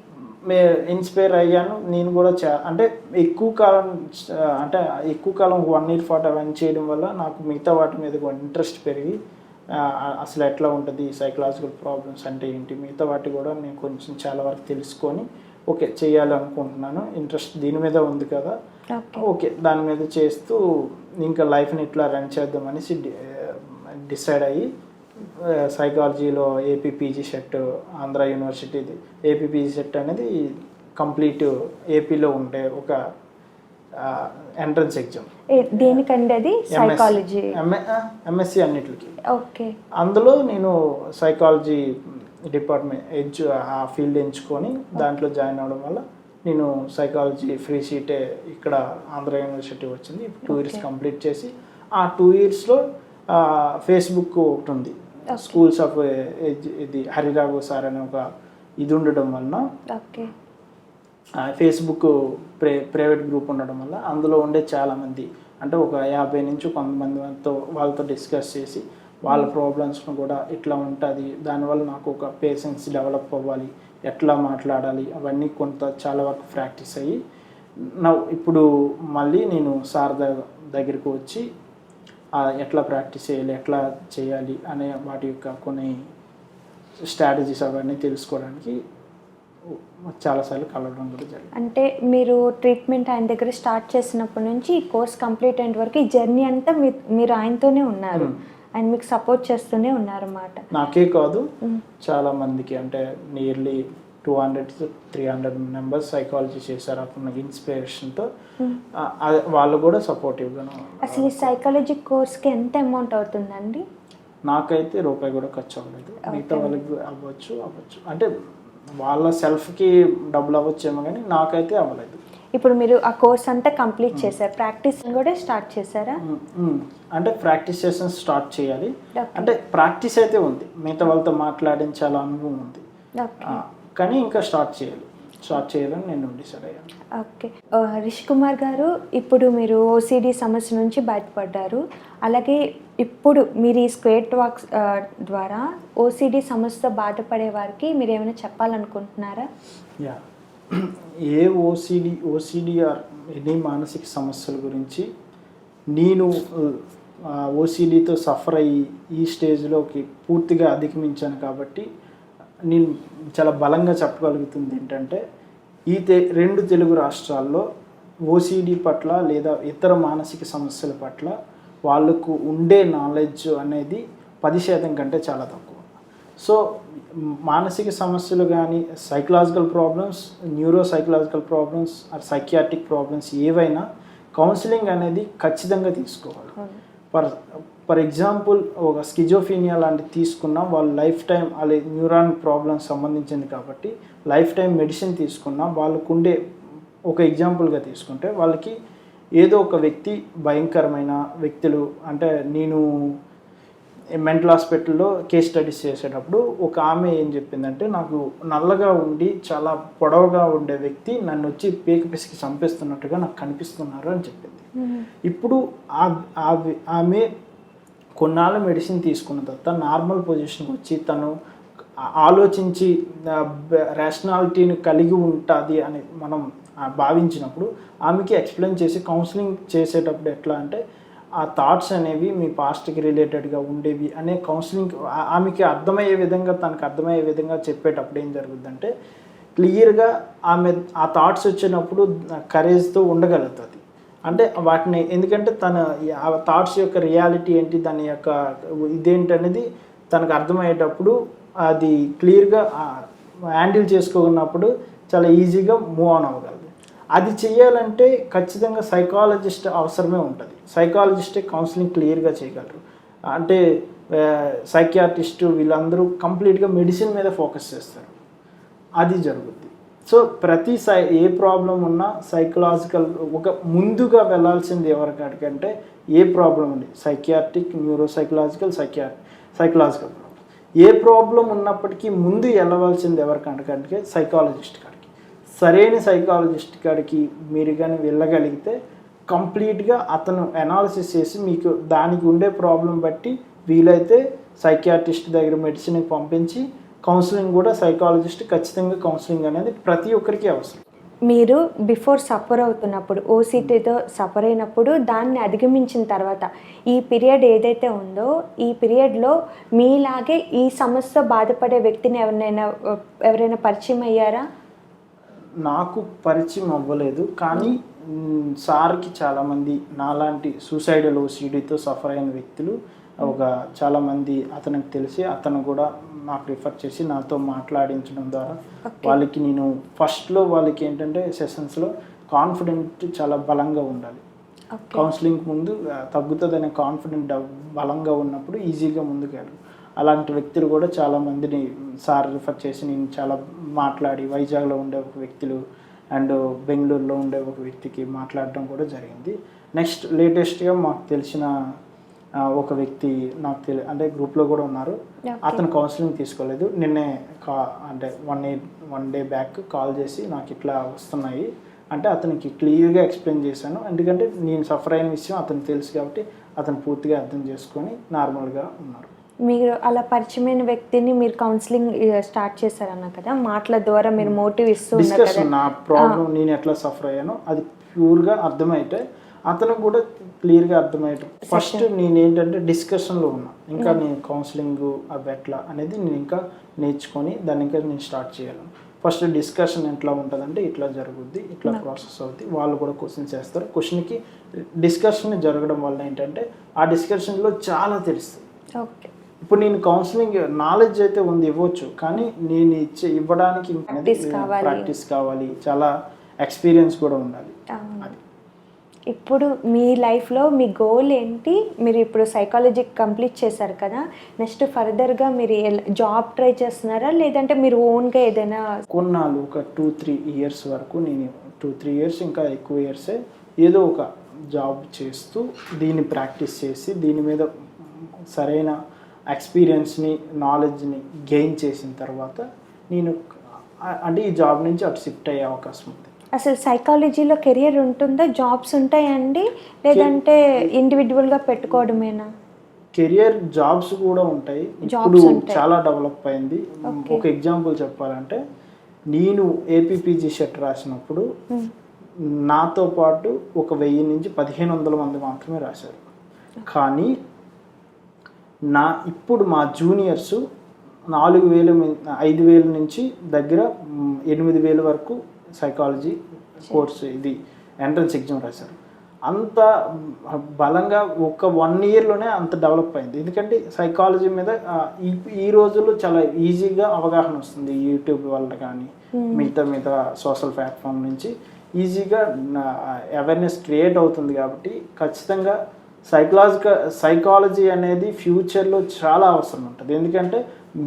[SPEAKER 2] మే ఇన్స్పైర్ అయ్యాను. నేను కూడా చా అంటే ఎక్కువ కాలం అంటే ఎక్కువ కాలం వన్ ఇయర్ పాటు రన్ చేయడం వల్ల నాకు మిగతా వాటి మీద ఇంట్రెస్ట్ పెరిగి అసలు ఎట్లా ఉంటుంది సైకలాజికల్ ప్రాబ్లమ్స్ అంటే ఏంటి? మిగతా వాటి కూడా నేను కొంచెం చాలా వరకు తెలుసుకొని ఓకే చేయాలనుకుంటున్నాను. ఇంట్రెస్ట్ దీని మీద ఉంది కదా.
[SPEAKER 1] ఓకే.
[SPEAKER 2] దాని మీద చేస్తూ ఇంకా లైఫ్ని ఇట్లా రన్ చేద్దాం అనేసి డిసైడ్ అయ్యి సైకాలజీలో ఏపీ పీజీ సెట్ ఆంధ్ర యూనివర్సిటీది. ఏపీ పీజీ సెట్ అనేది కంప్లీట్ ఏపీలో ఉండే ఒక ఎంట్రన్స్ ఎగ్జామ్.
[SPEAKER 1] దేనికండి అది? సైకాలజీ.
[SPEAKER 2] ఎంఎస్సి అన్నిటికి.
[SPEAKER 1] ఓకే.
[SPEAKER 2] అందులో నేను సైకాలజీ డిపార్ట్మెంట్ ఎంచు ఆ ఫీల్డ్ ఎంచుకొని దాంట్లో జాయిన్ అవ్వడం వల్ల నేను సైకాలజీ ఫ్రీ సీటే ఇక్కడ ఆంధ్ర యూనివర్సిటీ వచ్చింది. Two years. కంప్లీట్ చేసి ఆ టూ ఇయర్స్లో ఫేస్బుక్ ఒకటి ఉంది. స్కూల్స్ ఆఫ్ ఇది హరిరాఘు సార్ అనే ఒక ఇది ఉండడం వలన ఫేస్బుక్ ప్రే ప్రైవేట్ గ్రూప్ ఉండడం వల్ల అందులో ఉండే చాలామంది అంటే ఒక యాభై నుంచి కొంతమంది వాళ్ళతో వాళ్ళతో డిస్కస్ చేసి వాళ్ళ ప్రాబ్లమ్స్ను కూడా ఇట్లా ఉంటుంది. దానివల్ల నాకు ఒక పేషెన్స్ డెవలప్ అవ్వాలి. ఎట్లా మాట్లాడాలి? అవన్నీ కొంత చాలా వరకు ప్రాక్టీస్ అయ్యి నా ఇప్పుడు మళ్ళీ నేను సార్ దగ్గరికి వచ్చి ఎట్లా ప్రాక్టీస్ చేయాలి? ఎట్లా చేయాలి? అనే వాటి యొక్క కొన్ని స్ట్రాటజీస్ అవన్నీ తెలుసుకోవడానికి చాలాసార్లు కలవడం కూడా జరిగింది.
[SPEAKER 1] అంటే మీరు ట్రీట్మెంట్ ఆయన దగ్గర స్టార్ట్ చేసినప్పటి నుంచి ఈ కోర్స్ కంప్లీట్ అయిన వరకు ఈ జర్నీ అంతా మీరు ఆయనతోనే ఉన్నారు. ఆయన మీకు సపోర్ట్ చేస్తూనే ఉన్నారన్నమాట.
[SPEAKER 2] నాకే కాదు. చాలా మందికి అంటే nearly two hundred three hundred members psychology చేశారు అప్పుడు ఇన్స్పిరేషన్తో. వాళ్ళు కూడా సపోర్టివ్గాను
[SPEAKER 1] అసలు ఈ సైకాలజీ కోర్స్కి ఎంత అమౌంట్ అవుతుందండి?
[SPEAKER 2] నాకైతే రూపాయి కూడా ఖర్చు అవ్వలేదు. మిగతా. వాళ్ళకి అవ్వచ్చు అవ్వచ్చు. అంటే వాళ్ళ సెల్ఫ్కి డబ్బులు అవ్వచ్చేమో కానీ నాకైతే అవ్వలేదు.
[SPEAKER 1] ఇప్పుడు మీరు ఆ కోర్స్ అంతా కంప్లీట్ చేశారు. ప్రాక్టీస్ కూడా స్టార్ట్ చేశారా.
[SPEAKER 2] అంటే ప్రాక్టీస్ సెషన్స్ స్టార్ట్ చేయాలి. అంటే ప్రాక్టీస్ అయితే ఉంది. మిగతా వాళ్ళతో మాట్లాడించాల అనుభవం ఉంది. కానీ ఇంకా స్టార్ట్ చేయాలి. స్టార్ట్ చేయాలని నేను డిసైడ్ అయ్యాను.
[SPEAKER 1] ఓకే రిషి కుమార్ గారు ఇప్పుడు మీరు ఓసిడి సమస్య నుంచి బయటపడ్డారు. అలాగే ఇప్పుడు మీరు ఈ స్క్వేర్ టాక్స్ ఆ, ద్వారా ఓసిడి సమస్యతో బాధపడే వారికి మీరు ఏమైనా చెప్పాలనుకుంటున్నారా?
[SPEAKER 2] Yeah a OCD OCD or any మానసిక సమస్యల గురించి నేను ఓసిడితో సఫర్ అయ్యి ఈ స్టేజ్లోకి పూర్తిగా అధిగమించాను కాబట్టి నేను చాలా బలంగా చెప్పగలుగుతుంది ఏంటంటే ఈ తె రెండు తెలుగు రాష్ట్రాల్లో ఓసిడి పట్ల లేదా ఇతర మానసిక సమస్యల పట్ల వాళ్ళకు ఉండే నాలెడ్జ్ అనేది పది శాతం కంటే చాలా తక్కువ. సో మానసిక సమస్యలు కానీ psychological problems neuro psychological problems or psychiatric problems ఏవైనా కౌన్సిలింగ్ అనేది ఖచ్చితంగా తీసుకోవాలి. ఫర్ ఫర్ ఎగ్జాంపుల్ ఒక స్కిజోఫీనియా లాంటిది తీసుకున్నా వాళ్ళ లైఫ్ టైం వాళ్ళ న్యూరాన్ ప్రాబ్లమ్స్ సంబంధించింది కాబట్టి లైఫ్ టైం మెడిసిన్ తీసుకున్నా వాళ్ళకు ఉండే ఒక ఎగ్జాంపుల్గా తీసుకుంటే వాళ్ళకి ఏదో ఒక వ్యక్తి భయంకరమైన వ్యక్తులు అంటే నేను మెంటల్ హాస్పిటల్లో కేస్ స్టడీస్ చేసేటప్పుడు ఒక ఆమె ఏం చెప్పిందంటే నాకు నల్లగా ఉండి చాలా పొడవుగా ఉండే వ్యక్తి నన్ను వచ్చి పీక పిసికి చంపేస్తున్నట్టుగా నాకు కనిపిస్తున్నారు అని చెప్పింది. ఇప్పుడు ఆమె కొన్నాళ్ళ మెడిసిన్ తీసుకున్న తర్వాత నార్మల్ పొజిషన్కి వచ్చి తను ఆలోచించి రేషనాలిటీని కలిగి ఉంటుంది అని మనం భావించినప్పుడు ఆమెకి ఎక్స్ప్లెయిన్ చేసి కౌన్సిలింగ్ చేసేటప్పుడు ఎట్లా అంటే ఆ థాట్స్ అనేవి మీ పాస్ట్కి రిలేటెడ్గా ఉండేవి అనే కౌన్సిలింగ్ ఆమెకి అర్థమయ్యే విధంగా తనకు అర్థమయ్యే విధంగా చెప్పేటప్పుడు ఏం జరుగుతుందంటే క్లియర్గా ఆమె ఆ థాట్స్ వచ్చినప్పుడు కరేజ్తో ఉండగలుగుతుంది. అంటే వాటిని ఎందుకంటే తన ఆ థాట్స్ యొక్క రియాలిటీ ఏంటి దాని యొక్క ఇదేంటి అనేది తనకు అర్థమయ్యేటప్పుడు అది క్లియర్గా హ్యాండిల్ చేసుకోకున్నప్పుడు చాలా ఈజీగా మూవ్ ఆన్ అవ్వగలదు. అది చేయాలంటే ఖచ్చితంగా సైకాలజిస్ట్ అవసరమే ఉంటుంది. సైకాలజిస్టే కౌన్సిలింగ్ క్లియర్గా చేయగలరు. అంటే సైకియాట్రిస్టు వీళ్ళందరూ కంప్లీట్గా మెడిసిన్ మీద ఫోకస్ చేస్తారు. అది జరుగుద్ది. సో ప్రతి సై ఏ ప్రాబ్లం ఉన్నా సైకలాజికల్ ఒక ముందుగా వెళ్ళాల్సింది ఎవరికంటే ఏ ప్రాబ్లం ఉంది? సైకియాట్రిక్ న్యూరో సైకలాజికల్ సైకియా సైకలాజికల్ ప్రాబ్లం ఏ ప్రాబ్లం ఉన్నప్పటికీ ముందు వెళ్ళవలసింది ఎవరికంటే సైకాలజిస్ట్ కాడికి సరైన సైకాలజిస్ట్ కాడికి మీరు కానీ వెళ్ళగలిగితే కంప్లీట్గా అతను అనాలిసిస్ చేసి మీకు దానికి ఉండే ప్రాబ్లం బట్టి వీలైతే సైకియాట్రిస్ట్ దగ్గర మెడిసిన్కి పంపించి కౌన్సిలింగ్ కూడా సైకాలజిస్ట్ ఖచ్చితంగా కౌన్సిలింగ్ అనేది ప్రతి ఒక్కరికి అవసరం.
[SPEAKER 1] మీరు బిఫోర్ సఫర్ అవుతున్నప్పుడు ఓసిటీతో సఫర్ అయినప్పుడు దాన్ని అధిగమించిన తర్వాత ఈ పీరియడ్ ఏదైతే ఉందో ఈ పీరియడ్లో మీలాగే ఈ సమస్య బాధపడే వ్యక్తిని ఎవరినైనా ఎవరైనా పరిచయం అయ్యారా?
[SPEAKER 2] నాకు పరిచయం అవ్వలేదు కానీ సార్కి చాలామంది నాలాంటి సూసైడల్ ఓసిడీతో సఫర్ అయిన వ్యక్తులు ఒక చాలామంది అతనికి తెలిసి అతను కూడా నాకు రిఫర్ చేసి నాతో మాట్లాడించడం ద్వారా. వాళ్ళకి నేను ఫస్ట్లో వాళ్ళకి ఏంటంటే సెషన్స్లో కాన్ఫిడెంట్ చాలా బలంగా ఉండాలి. కౌన్సిలింగ్ ముందు తగ్గుతుందనే కాన్ఫిడెంట్ బలంగా ఉన్నప్పుడు ఈజీగా ముందుకెళ్ళు అలాంటి వ్యక్తులు కూడా చాలా మందిని సార్ రిఫర్ చేసి నేను చాలా మాట్లాడి వైజాగ్లో ఉండే ఒక వ్యక్తులు అండ్ బెంగళూరులో ఉండే ఒక వ్యక్తికి మాట్లాడడం కూడా జరిగింది. నెక్స్ట్ లేటెస్ట్గా మాకు తెలిసిన ఒక వ్యక్తి నాకు తెలి అంటే గ్రూప్లో కూడా ఉన్నారు. అతను కౌన్సిలింగ్ తీసుకోలేదు. నిన్నే కా అంటే one day one day back call చేసి నాకు ఇట్లా వస్తున్నాయి. అంటే అతనికి క్లియర్గా ఎక్స్ప్లెయిన్ చేశాను. ఎందుకంటే నేను సఫర్ అయిన విషయం అతనికి తెలుసు కాబట్టి అతను పూర్తిగా అర్థం చేసుకొని నార్మల్గా ఉన్నారు.
[SPEAKER 1] మీరు అలా పరిచయమైన వ్యక్తిని మీరు కౌన్సిలింగ్ స్టార్ట్ చేశారన్న కదా మాటల ద్వారా మీరు మోటివ్ ఇస్తూ
[SPEAKER 2] డిస్కషన్ నా ప్రాబ్లం నేను ఎట్లా సఫర్ అయ్యానో అది ప్యూర్గా అర్థమైతే అతనికి కూడా క్లియర్గా అర్థమయ్యటం ఫస్ట్ నేను ఏంటంటే డిస్కషన్లో ఉన్నా. ఇంకా నేను కౌన్సిలింగ్ అవి ఎట్లా అనేది నేను ఇంకా నేర్చుకొని దాన్ని ఇంకా నేను స్టార్ట్ చేయాలి. ఫస్ట్ డిస్కషన్ ఎట్లా ఉంటుందంటే ఇట్లా జరుగుద్ది ఇట్లా ప్రాసెస్ అవుద్ది. వాళ్ళు కూడా క్వశ్చన్స్ చేస్తారు. క్వశ్చన్కి డిస్కషన్ జరగడం వల్ల ఏంటంటే ఆ డిస్కషన్లో చాలా తెలుస్తుంది
[SPEAKER 1] ఓకే
[SPEAKER 2] ఇప్పుడు నేను కౌన్సిలింగ్ నాలెడ్జ్ అయితే ఉంది ఇవ్వచ్చు. కానీ నేను ఇచ్చే ఇవ్వడానికి. ప్రాక్టీస్ కావాలి. చాలా ఎక్స్పీరియన్స్ కూడా ఉండాలి.
[SPEAKER 1] ఇప్పుడు మీ లైఫ్లో మీ గోల్ ఏంటి? మీరు ఇప్పుడు సైకాలజీ కంప్లీట్ చేశారు కదా. నెక్స్ట్ ఫర్దర్గా మీరు జాబ్ ట్రై చేస్తున్నారా? లేదంటే మీరు ఓన్గా ఏదైనా
[SPEAKER 2] కొన్నాళ్ళు ఒక టూ త్రీ ఇయర్స్ వరకు నేను టూ త్రీ ఇయర్స్ ఇంకా ఎక్కువ ఇయర్సే ఏదో ఒక జాబ్ చేస్తూ దీన్ని ప్రాక్టీస్ చేసి దీని మీద సరైన ఎక్స్పీరియన్స్ని నాలెడ్జ్ని గెయిన్ చేసిన తర్వాత నేను అంటే ఈ జాబ్ నుంచి అటు షిఫ్ట్ అయ్యే అవకాశం ఉంది.
[SPEAKER 1] అసలు సైకాలజీలో కెరియర్ ఉంటుందా? జాబ్స్ ఉంటాయండి? లేదంటే ఇండివిజువల్గా పెట్టుకోవడమేనా?
[SPEAKER 2] కెరియర్ జాబ్స్ కూడా ఉంటాయి. ఇప్పుడు. చాలా డెవలప్ అయింది. ఒక ఎగ్జాంపుల్ చెప్పాలంటే నేను ఏపీపీజీ షెట్ రాసినప్పుడు
[SPEAKER 1] Hmm.
[SPEAKER 2] నాతో పాటు ఒక వెయ్యి నుంచి పదిహేను వందల మంది మాత్రమే రాశారు. కానీ నా ఇప్పుడు మా జూనియర్స్ నాలుగు వేల ఐదు వేల నుంచి దగ్గర ఎనిమిది వేల వరకు సైకాలజీ కోర్సు ఇది ఎంట్రన్స్ ఎగ్జామ్ రాశారు. అంత బలంగా ఒక వన్ ఇయర్లోనే అంత డెవలప్ అయింది. ఎందుకంటే సైకాలజీ మీద ఈ ఈ రోజుల్లో చాలా ఈజీగా అవగాహన వస్తుంది. యూట్యూబ్ వల్ల కానీ మిగతా మిగతా సోషల్ ప్లాట్ఫామ్ నుంచి ఈజీగా అవేర్నెస్ క్రియేట్ అవుతుంది కాబట్టి ఖచ్చితంగా సైకలాజికల్ సైకాలజీ అనేది ఫ్యూచర్లో చాలా అవసరం ఉంటుంది. ఎందుకంటే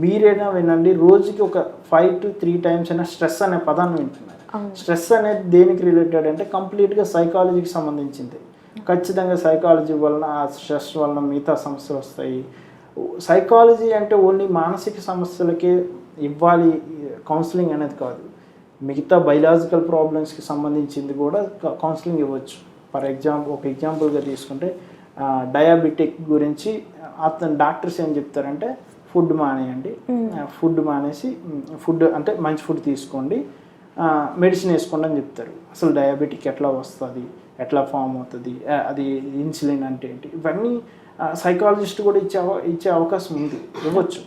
[SPEAKER 2] మీరైనా వినండి రోజుకి ఒక ఫైవ్ టు త్రీ టైమ్స్ అయినా స్ట్రెస్ అనే పదాన్ని వింటున్నారు. స్ట్రెస్ అనేది దేనికి రిలేటెడ్ అంటే కంప్లీట్గా సైకాలజీకి సంబంధించింది. ఖచ్చితంగా సైకాలజీ వలన ఆ స్ట్రెస్ వలన మిగతా సమస్యలు వస్తాయి. సైకాలజీ అంటే ఓన్లీ మానసిక సమస్యలకే ఇవ్వాలి కౌన్సిలింగ్ అనేది కాదు. మిగతా బయలాజికల్ ప్రాబ్లమ్స్కి సంబంధించింది కూడా కౌన్సిలింగ్ ఇవ్వచ్చు. ఫర్ ఎగ్జాంపుల్ ఒక ఎగ్జాంపుల్గా తీసుకుంటే డయాబెటిక్ గురించి అతను డాక్టర్స్ ఏం చెప్తారంటే ఫుడ్ మానేయండి. ఫుడ్ మానేసి ఫుడ్ అంటే మంచి ఫుడ్ తీసుకోండి మెడిసిన్ వేసుకోండి అని చెప్తారు. అసలు డయాబెటిక్ ఎట్లా వస్తుంది ఎట్లా ఫామ్ అవుతుంది అది ఇన్సులిన్ అంటే ఏంటి? ఇవన్నీ సైకాలజిస్ట్ కూడా ఇచ్చే ఇచ్చే అవకాశం ఉంది. ఇవ్వచ్చు.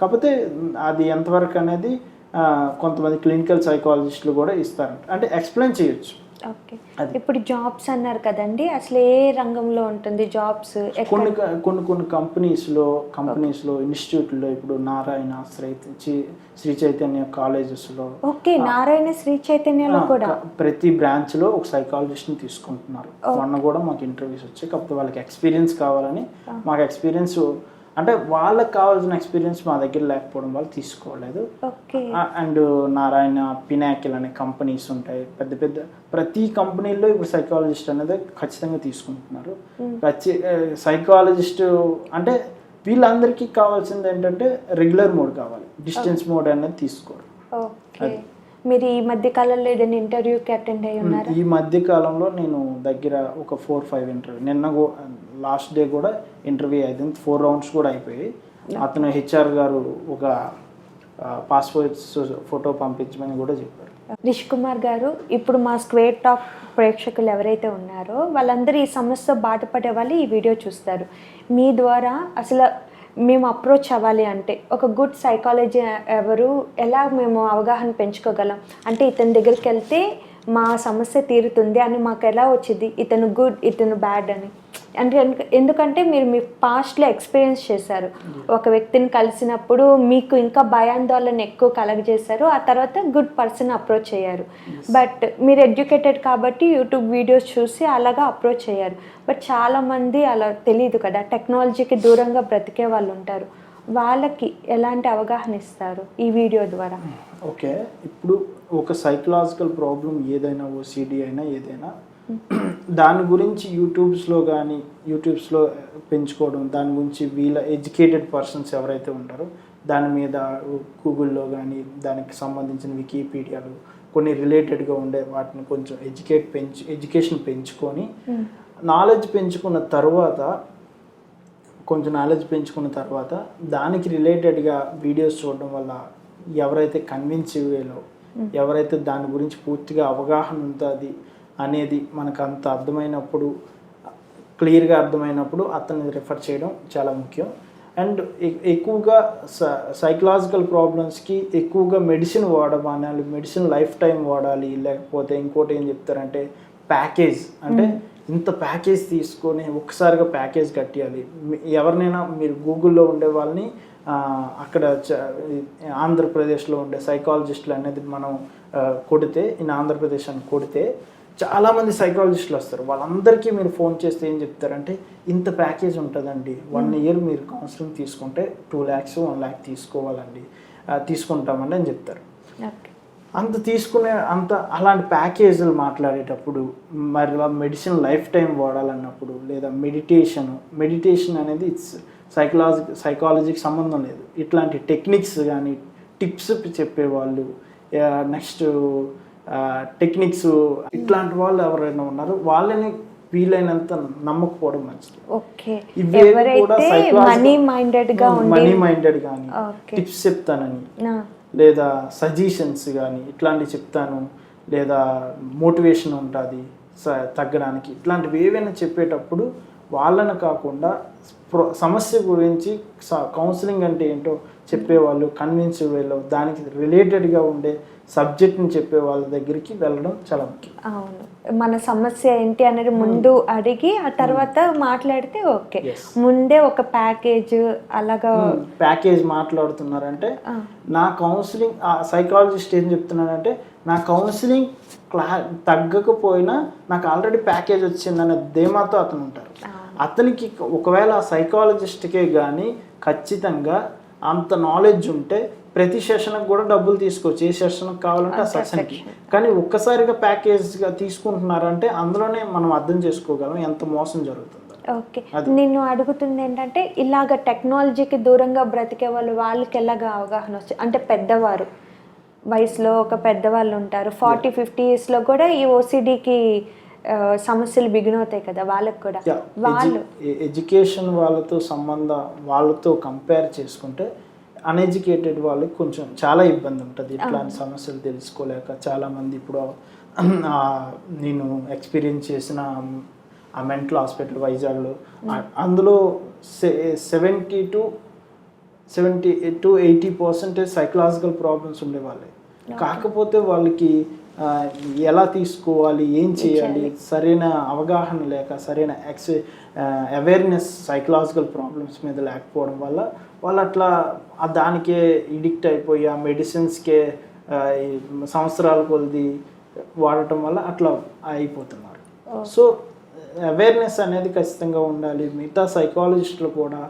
[SPEAKER 2] కాకపోతే అది ఎంతవరకు అనేది కొంతమంది క్లినికల్ సైకాలజిస్టులు కూడా ఇస్తారంట. అంటే ఎక్స్ప్లెయిన్ చేయొచ్చు.
[SPEAKER 1] ఓకే. ఇప్పుడు జాబ్స్ అన్నారు కదండి అసలు ఏ రంగంలో ఉంటుంది జాబ్స్
[SPEAKER 2] కొన్ని కొన్ని కొన్ని కంపెనీస్లో కంపెనీస్లో ఇన్స్టిట్యూట్లో ఇప్పుడు నారాయణ శ్రీ శ్రీ చైతన్య కాలేజెస్లో.
[SPEAKER 1] ఓకే నారాయణ శ్రీ చైతన్యలో కూడా?
[SPEAKER 2] ప్రతి బ్రాంచ్లో ఒక సైకాలజిస్ట్ని తీసుకుంటున్నారు. మొన్న కూడా మాకు ఇంటర్వ్యూస్ వచ్చాయి. కాకపోతే వాళ్ళకి ఎక్స్పీరియన్స్ కావాలని మాకు ఎక్స్పీరియన్స్ అంటే వాళ్ళకి కావాల్సిన ఎక్స్పీరియన్స్ మా దగ్గర లేకపోవడం వల్ల తీసుకోలేదు. అండ్ నారాయణ పినాకిల్ అనే కంపెనీస్ ఉంటాయి. పెద్ద పెద్ద ప్రతి కంపెనీలో ఇప్పుడు సైకాలజిస్ట్ అనేది ఖచ్చితంగా తీసుకుంటున్నారు. ఖచ్చి సైకాలజిస్ట్ అంటే వీళ్ళందరికీ కావాల్సింది ఏంటంటే రెగ్యులర్ మోడ్ కావాలి. డిస్టెన్స్ మోడ్ అనేది తీసుకోరు
[SPEAKER 1] ఓకే. మీరు ఈ మధ్య కాలంలో ఏదైనా ఇంటర్వ్యూకి అటెండ్ అయ్యి ఉన్నారా?
[SPEAKER 2] ఈ మధ్య కాలంలో నేను దగ్గర ఒక ఫోర్ ఫైవ్ ఇంటర్వ్యూ నిన్న లాస్ట్ డే కూడా ఇంటర్వ్యూ అయింది. ఫోర్ రౌండ్స్ కూడా అయిపోయాయి. అతను హెచ్ఆర్ గారు ఒక పాస్పోర్ట్ ఫోటో పంపించమని కూడా చెప్పారు.
[SPEAKER 1] రిష్ కుమార్ గారు ఇప్పుడు మా స్క్వేర్ టాక్ ప్రేక్షకులు ఎవరైతే ఉన్నారో వాళ్ళందరూ ఈ సమస్య బాధపడే వాళ్ళు ఈ వీడియో చూస్తారు. మీ ద్వారా అసలు మేము అప్రోచ్ అవ్వాలి అంటే ఒక గుడ్ సైకాలజీ ఎవరు ఎలా మేము అవగాహన పెంచుకోగలం? అంటే ఇతని దగ్గరికి వెళ్తే మా సమస్య తీరుతుంది అని మాకు ఎలా వచ్చింది? ఇతను గుడ్ ఇతను బ్యాడ్ అని. అంటే ఎందుక- ఎందుకంటే మీరు మీ పాస్ట్లో ఎక్స్పీరియన్స్ చేశారు. ఒక వ్యక్తిని కలిసినప్పుడు మీకు ఇంకా భయాందోళన ఎక్కువ కలగజేశారు. ఆ తర్వాత గుడ్ పర్సన్ అప్రోచ్ అయ్యారు. బట్ మీరు ఎడ్యుకేటెడ్ కాబట్టి యూట్యూబ్ వీడియోస్ చూసి అలాగా అప్రోచ్ అయ్యారు. బట్ చాలామంది అలా తెలియదు కదా టెక్నాలజీకి దూరంగా బ్రతికే వాళ్ళు ఉంటారు. వాళ్ళకి ఎలాంటి అవగాహన ఇస్తారు ఈ వీడియో ద్వారా?
[SPEAKER 2] ఓకే. ఇప్పుడు ఒక సైకలాజికల్ ప్రాబ్లం ఏదైనా ఓసిడి అయినా ఏదైనా దాని గురించి యూట్యూబ్స్లో కానీ యూట్యూబ్స్లో పెంచుకోవడం దాని గురించి వీళ్ళ ఎడ్యుకేటెడ్ పర్సన్స్ ఎవరైతే ఉంటారో దాని మీద గూగుల్లో కానీ దానికి సంబంధించిన వికీపీడియాలు కొన్ని రిలేటెడ్గా ఉండే వాటిని కొంచెం ఎడ్యుకేట్ పెంచు ఎడ్యుకేషన్ పెంచుకొని నాలెడ్జ్ పెంచుకున్న తర్వాత కొంచెం నాలెడ్జ్ పెంచుకున్న తర్వాత దానికి రిలేటెడ్గా వీడియోస్ చూడడం వల్ల ఎవరైతే కన్విన్స్ వేలో ఎవరైతే దాని గురించి పూర్తిగా అవగాహన ఉంటుంది అనేది మనకు అంత అర్థమైనప్పుడు క్లియర్గా అర్థమైనప్పుడు అతన్ని రిఫర్ చేయడం చాలా ముఖ్యం. అండ్ ఎక్కువగా సైకలాజికల్ ప్రాబ్లమ్స్కి ఎక్కువగా మెడిసిన్ వాడమనాలి మెడిసిన్ లైఫ్ టైం వాడాలి లేకపోతే ఇంకోటి ఏం చెప్తారంటే ప్యాకేజ్ అంటే ఇంత ప్యాకేజ్ తీసుకొని ఒక్కసారిగా ప్యాకేజ్ కట్టేయాలి. ఎవరినైనా మీరు గూగుల్లో ఉండే వాళ్ళని అక్కడ ఆంధ్రప్రదేశ్లో ఉండే సైకాలజిస్టులు అనేది మనం కొడితే ఇన్ ఆంధ్రప్రదేశ్ అని కొడితే చాలామంది సైకాలజిస్టులు వస్తారు. వాళ్ళందరికీ మీరు ఫోన్ చేస్తే ఏం చెప్తారంటే ఇంత ప్యాకేజ్ ఉంటుందండి. వన్ ఇయర్ మీరు కౌన్సిలింగ్ తీసుకుంటే టూ ల్యాక్స్ వన్ ల్యాక్ తీసుకోవాలండి. తీసుకుంటామండి అని చెప్తారు. అంత తీసుకునే అంత అలాంటి ప్యాకేజీలు మాట్లాడేటప్పుడు మరి మెడిసిన్ లైఫ్ టైం వాడాలన్నప్పుడు లేదా మెడిటేషన్ మెడిటేషన్ అనేది ఇట్స్ సైకలాజీ సైకాలజీకి సంబంధం లేదు. ఇట్లాంటి టెక్నిక్స్ కానీ టిప్స్ చెప్పేవాళ్ళు నెక్స్ట్ టెక్నిక్స్ ఇట్లాంటి వాళ్ళు ఎవరైనా ఉన్నారో వాళ్ళని వీలైనంత నమ్మకపోవడం మంచిది.
[SPEAKER 1] ఓకే. మనీ మైండెడ్గా
[SPEAKER 2] మనీ మైండెడ్ కానీ టిప్స్ చెప్తానని లేదా సజెషన్స్ కానీ ఇట్లాంటివి చెప్తాను లేదా మోటివేషన్ ఉంటుంది తగ్గడానికి. ఇట్లాంటివి ఏవైనా చెప్పేటప్పుడు వాళ్ళని కాకుండా సమస్య గురించి కౌన్సిలింగ్ అంటే ఏంటో చెప్పేవాళ్ళు కన్విన్స్ వేలో దానికి రిలేటెడ్గా ఉండే సబ్జెక్ట్ని చెప్పే వాళ్ళ దగ్గరికి వెళ్ళడం చాలా ముఖ్యం.
[SPEAKER 1] అవును. మన సమస్య ఏంటి అనేది ముందు అడిగి ఆ తర్వాత మాట్లాడితే ఓకే. ముందే ఒక ప్యాకేజ్ అలాగా
[SPEAKER 2] ప్యాకేజ్ మాట్లాడుతున్నారంటే నా కౌన్సిలింగ్ ఆ సైకాలజిస్ట్ ఏం చెప్తున్నాడంటే నా కౌన్సిలింగ్ క్లా తగ్గకపోయినా నాకు ఆల్రెడీ ప్యాకేజ్ వచ్చిందనే ధీమాతో అతను ఉంటారు. అతనికి ఒకవేళ సైకాలజిస్ట్కే కానీ ఖచ్చితంగా అంత నాలెడ్జ్ ఉంటే ప్రతి సెషన్కి కూడా డబ్బులు తీసుకోవచ్చు. ఏ సెషన్కి కావాలంటే ఆ సెషన్కి. కానీ ఒక్కసారిగా ప్యాకేజ్గా తీసుకుంటున్నారంటే అందులోనే మనం అర్థం చేసుకోగలం ఎంత మోసం జరుగుతుందో.
[SPEAKER 1] ఓకే. నిన్ను అడుగుతుంది ఏంటంటే ఇలాగ టెక్నాలజీకి దూరంగా బ్రతికే వాళ్ళు వాళ్ళకి ఎలాగ అవగాహన వస్తుంది? అంటే పెద్దవారు. వయసులో ఒక పెద్దవాళ్ళు ఉంటారు. ఫార్టీ ఫిఫ్టీ ఇయర్స్లో కూడా ఈ ఓసిడికి సమస్యలు బిగిన్ అవుతాయి కదా వాళ్ళకి కూడా. వాళ్ళు
[SPEAKER 2] ఎడ్యుకేషన్ వాళ్ళతో సంబంధం వాళ్ళతో కంపేర్ చేసుకుంటే అన్ఎడ్యుకేటెడ్ వాళ్ళకి కొంచెం చాలా ఇబ్బంది ఉంటుంది. ఇట్లాంటి సమస్యలు తెలుసుకోలేక చాలామంది ఇప్పుడు నేను ఎక్స్పీరియన్స్ చేసిన ఆ మెంటల్ హాస్పిటల్ వైజాగ్లో. అందులో seventy to seventy to eighty percentage psychological problems ఉండేవాళ్ళే. కాకపోతే వాళ్ళకి ఎలా తీసుకోవాలి ఏం చేయాలి సరైన అవగాహన లేక సరైన ఎక్స్ అవేర్నెస్ సైకలాజికల్ ప్రాబ్లమ్స్ మీద లేకపోవడం వల్ల వాళ్ళు అట్లా దానికే ఇడిక్ట్ అయిపోయి ఆ మెడిసిన్స్కే సంవత్సరాల కొలది వాడటం వల్ల అట్లా అయిపోతున్నారు. సో అవేర్నెస్ అనేది ఖచ్చితంగా ఉండాలి. మిగతా సైకాలజిస్టులు కూడా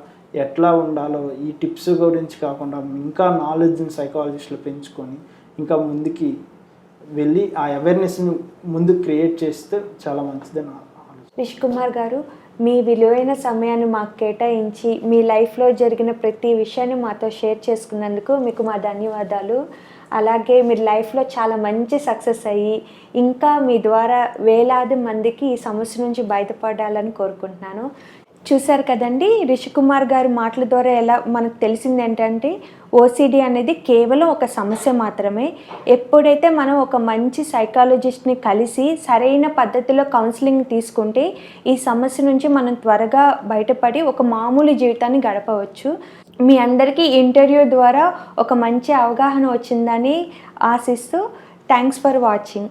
[SPEAKER 2] ఎట్లా ఉండాలో ఈ టిప్స్ గురించి కాకుండా ఇంకా నాలెడ్జ్ని సైకాలజిస్టులు పెంచుకొని ఇంకా ముందుకి వెళ్ళి ఆ అవేర్నెస్ని ముందు క్రియేట్ చేస్తే చాలా మంచిదని నా
[SPEAKER 1] కుమార్ గారు మీ విలువైన సమయాన్ని మాకు కేటాయించి మీ లైఫ్లో జరిగిన ప్రతి విషయాన్ని మాతో షేర్ చేసుకున్నందుకు మీకు మా ధన్యవాదాలు. అలాగే మీరు లైఫ్లో చాలా మంచి సక్సెస్ అయ్యి ఇంకా మీ ద్వారా వేలాది మందికి ఈ సమస్య నుంచి బయటపడాలని కోరుకుంటున్నాను. చూశారు కదండి రిషికుమార్ గారి మాటల ద్వారా ఎలా మనకు తెలిసింది ఏంటంటే ఓసిడి అనేది కేవలం ఒక సమస్య మాత్రమే. ఎప్పుడైతే మనం ఒక మంచి సైకాలజిస్ట్ని కలిసి సరైన పద్ధతిలో కౌన్సిలింగ్ తీసుకుంటే ఈ సమస్య నుంచి మనం త్వరగా బయటపడి ఒక మామూలు జీవితాన్ని గడపవచ్చు. మీ అందరికీ ఇంటర్వ్యూ ద్వారా ఒక మంచి అవగాహన వచ్చిందని ఆశిస్తూ థ్యాంక్స్ ఫర్ వాచింగ్.